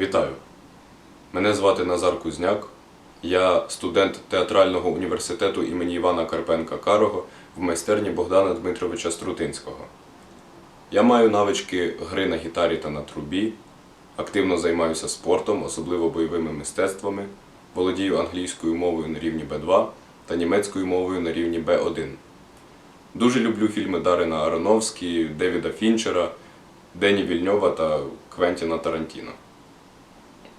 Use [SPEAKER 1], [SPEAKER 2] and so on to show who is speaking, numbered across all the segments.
[SPEAKER 1] Вітаю! Мене звати Назар Кузняк. Я студент театрального університету імені Івана Карпенка Карого в майстерні Богдана Дмитровича Струтинського. Я маю навички гри на гітарі та на трубі, активно займаюся спортом, особливо бойовими мистецтвами, володію англійською мовою на рівні Б2 та німецькою мовою на рівні Б1. Дуже люблю фільми Дарина Ароновські, Девіда Фінчера, Дені Вільньова та Квентіна Тарантіно.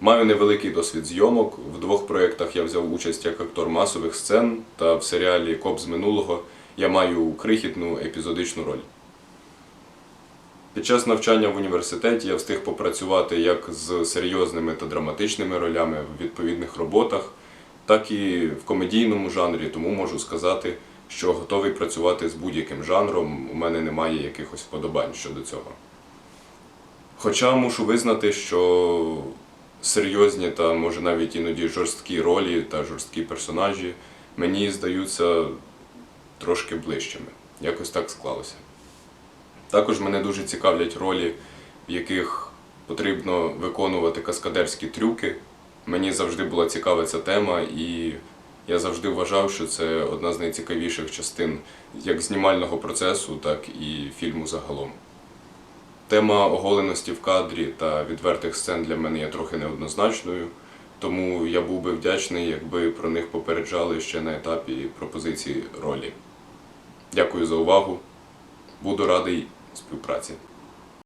[SPEAKER 1] Маю невеликий досвід зйомок. В двох проєктах я взяв участь як актор масових сцен, та в серіалі Коп з минулого я маю крихітну епізодичну роль. Під час навчання в університеті я встиг попрацювати як з серйозними та драматичними ролями в відповідних роботах, так і в комедійному жанрі, тому можу сказати, що готовий працювати з будь-яким жанром, у мене немає якихось вподобань щодо цього. Хоча мушу визнати, що серйозні та може навіть іноді жорсткі ролі та жорсткі персонажі мені здаються трошки ближчими. Якось так склалося. Також мене дуже цікавлять ролі, в яких потрібно виконувати каскадерські трюки. Мені завжди була цікава ця тема, і я завжди вважав, що це одна з найцікавіших частин як знімального процесу, так і фільму загалом. Тема оголеності в кадрі та відвертих сцен для мене є трохи неоднозначною, тому я був би вдячний, якби про них попереджали ще на етапі пропозиції ролі. Дякую за увагу. Буду радий співпраці.